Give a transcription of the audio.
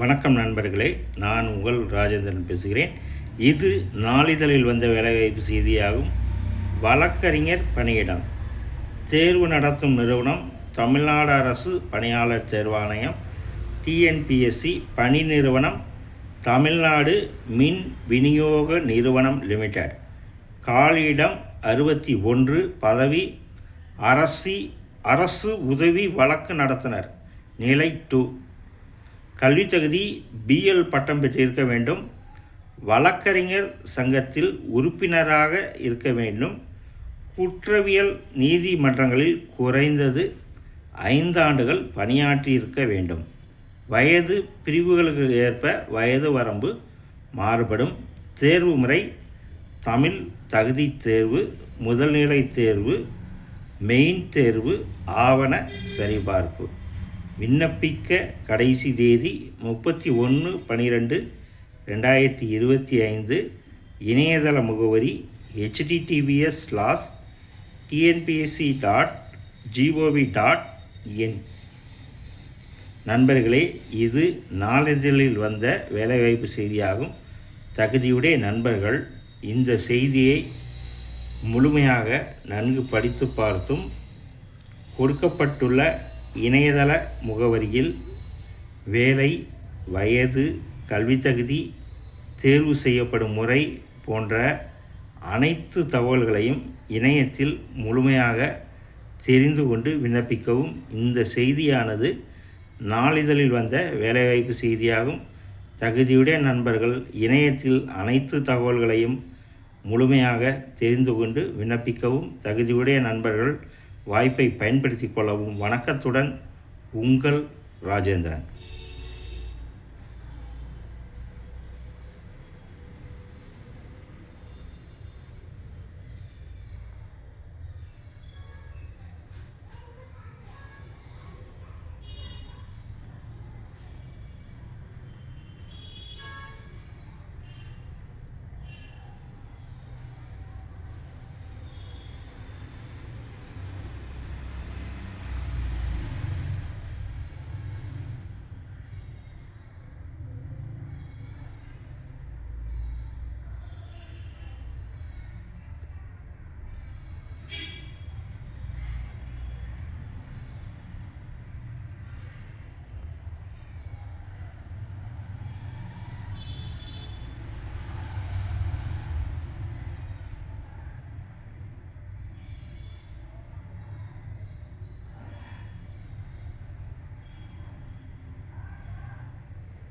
வணக்கம் நண்பர்களே நான் உங்கள் ராஜேந்திரன் பேசுகிறேன். இது நாளிதழில் வந்த வேலைவாய்ப்பு செய்தியாகும் வழக்கறிஞர் பணியிடம். தேர்வு நடத்தும் நிறுவனம் தமிழ்நாடு அரசு பணியாளர் தேர்வாணையம் டிஎன்பிஎஸ்சி பணி நிறுவனம் தமிழ்நாடு மின் விநியோக நிறுவனம் லிமிடெட். காலியிடம் அறுபத்தி ஒன்று பதவி அரசி அரசு உதவி வழக்கு நடத்தினர். நிலை டூ. கல்வி தகுதி பிஎல் பட்டம் பெற்றிருக்க வேண்டும். வழக்கறிஞர் சங்கத்தில் உறுப்பினராக இருக்க வேண்டும். குற்றவியல் நீதிமன்றங்களில் குறைந்தது ஐந்து ஆண்டுகள் பணியாற்றியிருக்க வேண்டும். வயது பிரிவுகளுக்கு ஏற்ப வயது வரம்பு மாறுபடும். தேர்வு முறை தமிழ் தகுதி தேர்வு முதல்நிலை தேர்வு மெயின் தேர்வு ஆவண சரிபார்ப்பு. விண்ணப்பிக்க கடைசி தேதி முப்பத்தி ஒன்று பன்னிரெண்டு ரெண்டாயிரத்தி இருபத்தி ஐந்து இணையதள முகவரி HTTPS slash TNPSC dot G O V dot in நண்பர்களே இது நாளிதழில் வந்த வேலைவாய்ப்பு செய்தியாகும். தகுதியுடைய நண்பர்கள் இந்த செய்தியை முழுமையாக நன்கு படித்து பார்த்தும் கொடுக்கப்பட்டுள்ள இணையதள முகவரியில் வேலை வயது கல்வித்தகுதி தேர்வு செய்யப்படும் முறை போன்ற அனைத்து தகவல்களையும் இணையத்தில் முழுமையாக தெரிந்து கொண்டு விண்ணப்பிக்கவும் இந்த செய்தியானது நாளிதழில் வந்த வேலைவாய்ப்பு செய்தியாகும். தகுதியுடைய நண்பர்கள் இணையத்தில் அனைத்து தகவல்களையும் முழுமையாக தெரிந்து கொண்டு விண்ணப்பிக்கவும். தகுதியுடைய நண்பர்கள் வாய்ப்பை பயன்படுத்திக் கொள்ளவும் வணக்கத்துடன் உங்கள் ராஜேந்திரன்.